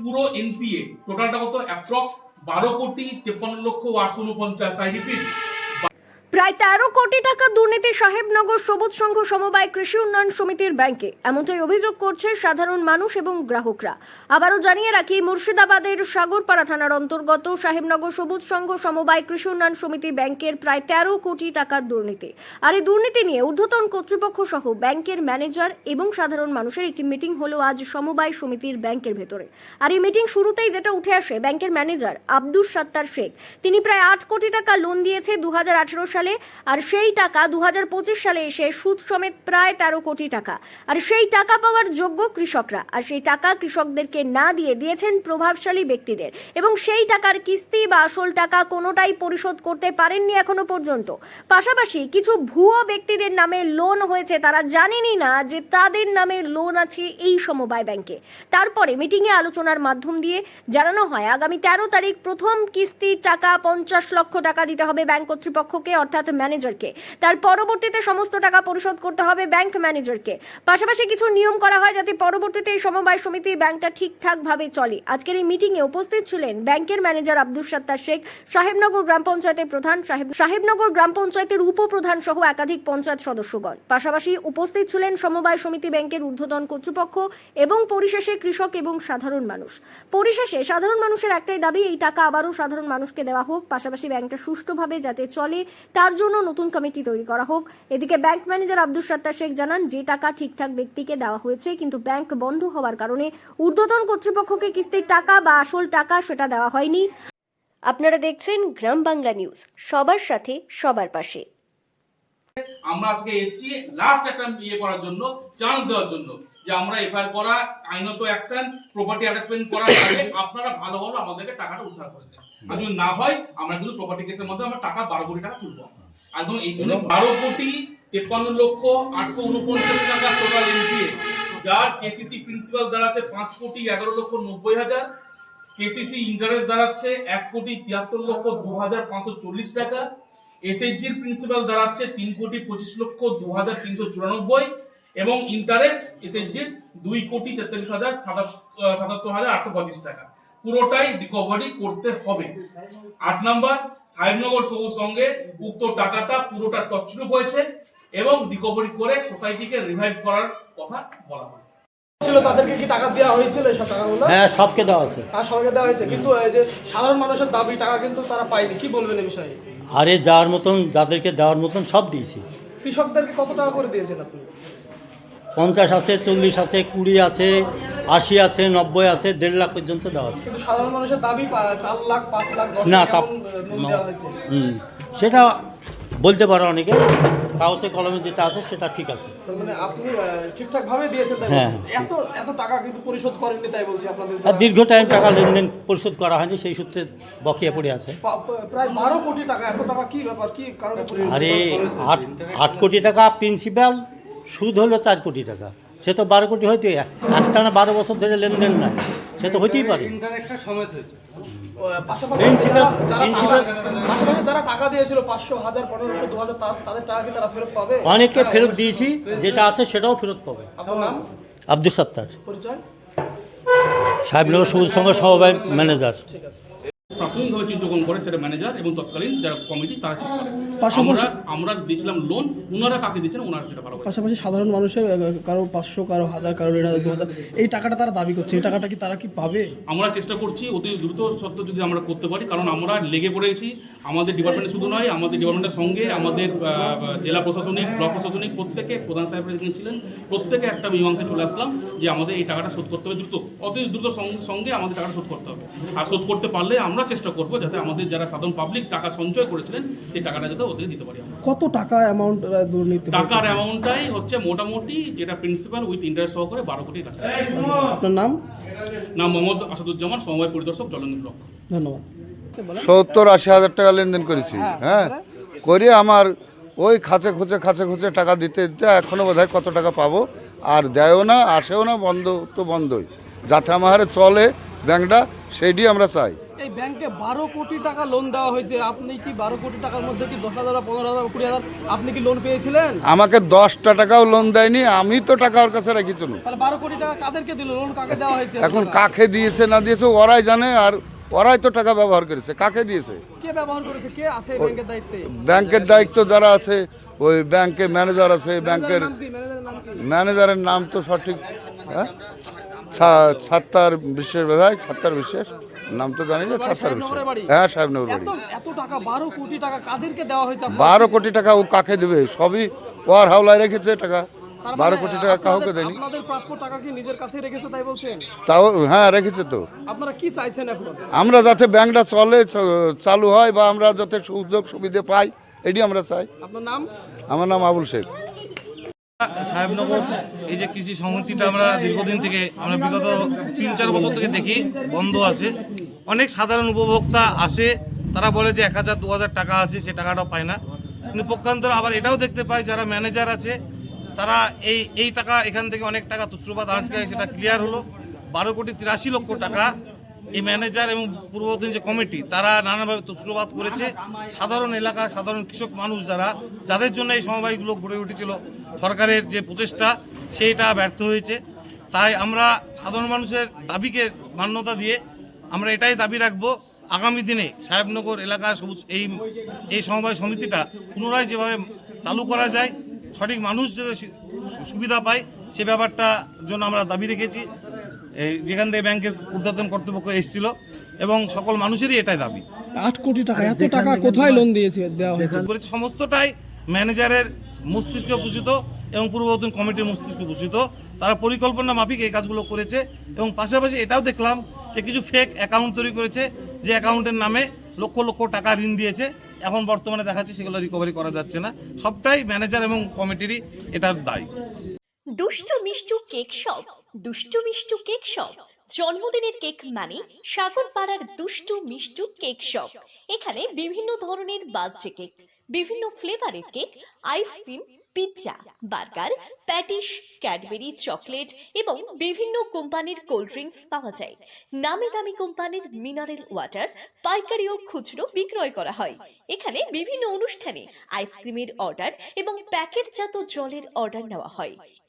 পুরো এনপিএ টোটালটা কত? অ্যাপ্রক্স বারো কোটি তেপ্পান্ন লক্ষ আটশো উনপঞ্চাশ। আই রিপিট প্রায় তেরো কোটি টাকা দুর্নীতি সাহেবনগর সবুজ সংঘ সমবায় কৃষি উন্নয়ন সমিতির ব্যাংকে। এমনটাই অভিযোগ করছে সাধারণ মানুষ এবং গ্রাহকরা। আবারও জানিয়ে রাখি, মুর্শিদাবাদের সাগরপাড়া থানার অন্তর্গত সাহেবনগর সবুজ সংঘ সমবায় কৃষি উন্নয়ন সমিতি ব্যাংকের প্রায় তেরো কোটি টাকার দুর্নীতি। আর এই দুর্নীতি নিয়ে ঊর্ধ্বতন কর্তৃপক্ষ সহ ব্যাংকের ম্যানেজার এবং সাধারণ মানুষের একটি মিটিং হলো আজ সমবায় সমিতির ব্যাংকের ভেতরে। আর এই মিটিং শুরুতেই যেটা উঠে আসে, ব্যাংকের ম্যানেজার আব্দুস সাত্তার শেখ। তিনি প্রায় আট কোটি টাকা লোন দিয়েছে দু সালে আর সেই টাকা দু হাজার পঁচিশ সালে এসে সুদ সমেত প্রায় তেরো কোটি টাকা। আর সেই টাকা পাওয়ার যোগ্য কৃষকরা, আর সেই টাকা কৃষকদেরকে না দিয়ে দিয়েছেন প্রভাবশালী ব্যক্তিদের। এবং সেই টাকার কিস্তি বা আসল টাকা কোনোটাই পরিশোধ করতে পারেননি এখনও পর্যন্ত। পাশাপাশি কিছু ভুয়ো ব্যক্তিদের নামে লোন হয়েছে, তারা জানেনই না যে তাদের নামে লোন আছে এই সমবায় ব্যাংকে। তারপরে মিটিংয়ে আলোচনার মাধ্যম দিয়ে জানানো হয়, আগামী তেরো তারিখ প্রথম কিস্তির টাকা পঞ্চাশ লক্ষ টাকা দিতে হবে ব্যাংক কর্তৃপক্ষকে অর্থাৎ ম্যানেজারকে। তার পরবর্তীতে সমস্ত টাকা পরিশোধ করতে হবে ব্যাংক ম্যানেজারকে। পাশাপাশি কিছু নিয়ম করা হয় যাতে পরবর্তীতে এই সমবায় সমিতি ব্যাংকটা ঠিকঠাকভাবে চলে। আজকের এই মিটিংয়ে উপস্থিত ছিলেন ব্যাংকের ম্যানেজার আব্দুল সত্তার শেখ, সাহেবনগর গ্রাম পঞ্চায়েতের প্রধান সাহেব, সাহেবনগর গ্রাম পঞ্চায়েতের উপপ্রধান সহ একাধিক পঞ্চায়েত সদস্যগণ। পাশাপাশি উপস্থিত ছিলেন সমবায় সমিতি ব্যাংকের ঊর্ধ্বতন কর্তৃপক্ষ এবং পরিশেষে কৃষক এবং সাধারণ মানুষ। পরিশেষে সাধারণ মানুষের একটাই দাবি, এই টাকা আবারও সাধারণ মানুষকে দেওয়া হোক। পাশাপাশি ব্যাংকটা সুষ্ঠুভাবে যাতে চলে তার জন্য নতুন কমিটি তৈরি করা হোক। এদিকে ব্যাংক ম্যানেজার আব্দুল সত্তার শেখ জানান, যে টাকা ঠিকঠাক ব্যক্তিকে দেওয়া হয়েছে, কিন্তু ব্যাংক বন্ধ হওয়ার কারণে ঊর্ধ্বতন কর্তৃপক্ষকে কিস্তির টাকা বা আসল টাকা সেটা দেওয়া হয়নি। আপনারা দেখছেন গ্রাম বাংলা নিউজ, সবার সাথে, সবার পাশে। আমরা আজকে এসেছি লাস্ট একটা ইয়ে করার জন্য চান্স দেওয়ার জন্য, যে আমরা এফআইআর করা, আইনত অ্যাকশন প্রপার্টি অ্যাটাচমেন্ট করার আগে আপনারা ভালো হলো আমাদেরকে টাকাটা উদ্ধার করে দেন আর যদি না হয় আমরা কিন্তু প্রপার্টি কেসের মধ্যে আমরা টাকা বারো কোটি টাকা তুলবো। একদম এই বারো কোটি তেপ্পান্ন লক্ষ আটশো উনপঞ্চাশ টাকা টোটাল এনপিএ যার কেসিসি প্রিন্সিপাল দাঁড়াচ্ছে পাঁচ কোটি এগারো লক্ষ নব্বই হাজার। কেসিসি ইন্টারেস্ট দাঁড়াচ্ছে এক কোটি তিয়াত্তর লক্ষ দু হাজার পাঁচশো চল্লিশ টাকা। এসএইচজির প্রিন্সিপাল দাঁড়াচ্ছে তিন কোটি পঁচিশ লক্ষ দু হাজার তিনশো চুরানব্বই। এবং ইন্টারেস্ট এসএইচজির দুই কোটি তেতাল্লিশ হাজার সাতাত্তর হাজার আটশো পঁচিশ টাকা। পুরোটাই রিকভারি করতে হবে। আট নাম্বার সাহেবনগর সবুজ সঙ্গে উক্ত টাকাটা পুরোটা তছরূপ হয়েছে এবং রিকভারি করে সোসাইটিকে রিভাইভ করার কথা বলা হয়। ছিল তাদেরকে কি টাকা দেওয়া হয়েছিল সব টাকাগুলো? হ্যাঁ সবকে দেওয়া আছে আর সবাইকে দেওয়া হয়েছে কিন্তু এই যে সাধারণ মানুষের দাবি টাকা কিন্তু তারা পায়নি। কি বলবেন এই বিষয়ে? আরে যাওয়ার মতন যাদেরকে দেওয়ার মতন সব দিয়েছি। কৃষকদেরকে কত টাকা করে দিয়েছেন আপনি? পঞ্চাশ আছে চল্লিশ আছে কুড়ি আছে আশি আছে নব্বই আছে দেড় লাখ পর্যন্ত দেওয়া আছে। কিন্তু সাধারণ মানুষের দাবি চার লাখ পাঁচ লাখ না তা হুম সেটা বলতে পারো অনেকে। কাগজে কলমে যেটা আছে সেটা ঠিক আছে। মানে আপনি ঠিকঠাক ভাবে দিয়েছেন তাই হ্যাঁ। এত এত টাকা কিন্তু পরিশোধ করেননি তাই বলছি আপনাদের আর দীর্ঘ টাইম টাকা লেনদেন পরিশোধ করা হয়নি সেই সূত্রে বকেয়া পড়ে আছে। পা- পা- প্রায় বারো কোটি টাকা এত টাকা কি ব্যাপার? কি কারণে আরে আট আট কোটি টাকা প্রিন্সিপাল সুদ হলো চার কোটি টাকা। সে তো বারো কোটি হইতে একটা না বারো বছর ধরে লেনদেন নাই। সে তো হইতেই পারে। ও, পাশাপাশি যারা- যারা টাকা- পাশাপাশি যারা টাকা দিয়েছিল পাঁচশো হাজার পনেরোশো দু হাজার তা- তাদের টাকা তারা ফেরত অনেককে ফেরত দিয়েছি যেটা আছে সেটাও ফেরত পাবে। আপনার নাম? আব্দুল সত্তার। পরিচয়? সাহেবনগর সবুজ সংঘ সমবায় ম্যানেজার ঠিক আছে। প্রাথমিকভাবে চিন্তাগ্রহণ করে সেটা ম্যানেজার এবং তৎকালীন যারা কমিটি তারা ঠিক করে? আমরা আমরা দিয়েছিলাম লোন ওনারা কাকে দিচ্ছেন ওনারা সেটা ভালো পাশাপাশি সাধারণ মানুষের কারও পাঁচশো কারও হাজার কারও দেড় হাজার দু হাজার এই টাকাটা তারা দাবি করছে। এই টাকাটা কি তারা কি পাবে? আমরা চেষ্টা করছি অতি দ্রুত সত্য যদি আমরা করতে পারি কারণ আমরা লেগে পড়েছি। আমাদের ডিপার্টমেন্টে শুধু নয় আমাদের ডিপার্টমেন্টের সঙ্গে আমাদের জেলা প্রশাসনিক ব্লক প্রশাসনিক প্রত্যেকে প্রধান সাহেবরা যেখানে ছিলেন। প্রত্যেকে একটা মীমাংসায় চলে আসলাম যে আমাদের এই টাকাটা শোধ করতে হবে দ্রুত। অতি দ্রুত সঙ্গে- সঙ্গে আমাদের টাকাটা শোধ করতে হবে। আর শোধ করতে পারলে আমরা চেষ্টা করব যাতে আমাদের যারা সাধারণ পাবলিক টাকা সঞ্চয় করেছিলেন সেই টাকাটা যাতে ওদের দিতে পারি কত টাকা অ্যামাউন্ট দুর্নীতি? টাকার অ্যামাউন্টটাই হচ্ছে মোটামুটি যেটা প্রিন্সিপাল উইথ ইন্টারেস্ট সহকারে বারো কোটির কাছে আপনার নাম? নাম মোহাম্মদ আসাদুজ্জামান সমবায় পরিদর্শক জলঙ্গি ব্লক। ধন্যবাদ। সত্তর আশি হাজার টাকা লেনদেন করেছি হ্যাঁ করে আমার ওই খাঁচে খুঁচে খাঁচে খুঁচে টাকা দিতে দিতে এখনও বোধ কত টাকা পাবো? আর দেয়ও না আসেও না বন্ধ তো বন্ধই। যাতে আমার চলে ব্যাংকটা সেইটি আমরা চাই। এই ব্যাংকে বারো কোটি টাকা লোন দেওয়া হয়েছে। আপনি কি বারো কোটি টাকার মধ্যে কি দশ হাজার পনেরো হাজার কুড়ি হাজার আপনি কি লোন পেয়েছিলেন? আমাকে দশটা টাকাও লোন দেয়নি আমি তো টাকা ওর কাছে রেখেছি। তাহলে বারো কোটি টাকা কাদেরকে দিল? লোন কাকে দেওয়া হয়েছে? এখন কাকে দিয়েছে না দিয়েছে ওরাই জানে আর ওরাই তো টাকা ব্যবহার করেছে। কাকে দিয়েছে? কে ব্যবহার করেছে? কে আছে ব্যাংকের দায়িত্বে? ব্যাংকের দায়িত্ব যারা আছে ওই ব্যাংকে ম্যানেজার আছে ব্যাংকের ম্যানেজারের নাম তো সঠিক হ্যাঁ? ছাত্তার বিশ্বাস বোধ হয় ছাত্তার বিশ্বাস নাম তো জানি না ছাত্তার বাড়ি? হ্যাঁ সাহেবনগর বাড়ি। এত টাকা বারো কোটি টাকা কাদেরকে দেওয়া হয়েছে? বারো কোটি টাকা ও কাকে দেবে? সবই ওয়ার হাওলায় রেখেছে টাকা। বারো মানে কোটি টাকা কাউকে দেয়নি। তাও হ্যাঁ রেখেছে তো। আমরা যাতে ব্যাংকটা চলে চালু হয় বা আমরা যাতে সুযোগ সুবিধা পাই এটি আমরা চাই। আপনার নাম? আমার নাম আবুল শেখ। সাহেবনগর, এই যে কৃষি সমিতিটা আমরা দীর্ঘদিন থেকে আমরা বিগত তিন, চার বছর থেকে দেখি, বন্ধ আছে। অনেক সাধারণ উপভোক্তা আসে, তারা বলে যে এক হাজার, দু হাজার টাকা আছে, সে টাকাটাও পায় না। কিন্তু পক্ষান্তর আবার এটাও দেখতে পাই, যারা ম্যানেজার আছে, তারা এই এই টাকা এখান থেকে অনেক টাকা তুষ্ট্রপাত আজকে সেটা ক্লিয়ার হলো। বারো কোটি তিরাশি লক্ষ টাকা এই ম্যানেজার এবং পূর্ববর্তী যে কমিটি, তারা নানাভাবে তুষ্ট্রপাত করেছে। সাধারণ এলাকা, সাধারণ কৃষক মানুষ যারা, যাদের জন্য এই সমবায়গুলো গড়ে উঠেছিল সরকারের যে প্রচেষ্টা সেইটা ব্যর্থ হয়েছে। তাই আমরা সাধারণ মানুষের দাবিকে মান্যতা দিয়ে আমরা এটাই দাবি রাখব আগামী দিনে সাহেবনগর এলাকার সবুজ এই এই সমবায় সমিতিটা পুনরায় যেভাবে চালু করা যায় সঠিক মানুষ যাতে সুবিধা পায় সে ব্যাপারটা জন্য আমরা দাবি রেখেছি। এই যেখান থেকে ব্যাংকের উদ্বোধন কর্তৃপক্ষ এসেছিল এবং সকল মানুষেরই এটাই দাবি। আট কোটি টাকা এত টাকা কোথায় লোন দিয়েছে দেওয়া হয়েছে? সমস্তটাই ম্যানেজারের মস্তিষ্ক ভূষিত এবং পূর্ববর্তী কমিটির মস্তিষ্ক ভূষিত। তারা পরিকল্পনা মাফিক এই কাজগুলো করেছে এবং পাশাপাশি এটাও দেখলাম যে কিছু ফেক অ্যাকাউন্ট তৈরি করেছে, যে অ্যাকাউন্টের নামে লক্ষ লক্ষ টাকা ঋণ দিয়েছে। এখন বর্তমানে দেখাচ্ছে সেগুলো রিকভারি করা যাচ্ছে না। সবটাই ম্যানেজার এবং কমিটিরই এটার দায়ী। দুষ্টু Mishtu cake shop. Dushtu Mishtu cake shop. জন্মদিনের কেক মানে সাগর পাড়ার দুষ্টু মিষ্টু কেক শপ। এখানে বিভিন্ন ধরনের বার্থডে কেক। বিভিন্ন ফ্লেভারের cake ice cream pizza, burger, patties, Cadbury, chocolate এবং বিভিন্ন কোম্পানির কোল্ড ড্রিঙ্কস পাওয়া যায়। নামি দামি কোম্পানির মিনারেল ওয়াটার, পাইকারি ও খুচরো বিক্রয় করা হয়। এখানে বিভিন্ন অনুষ্ঠানে আইসক্রিমের অর্ডার এবং প্যাকেটজাত জলের অর্ডার নেওয়া হয়।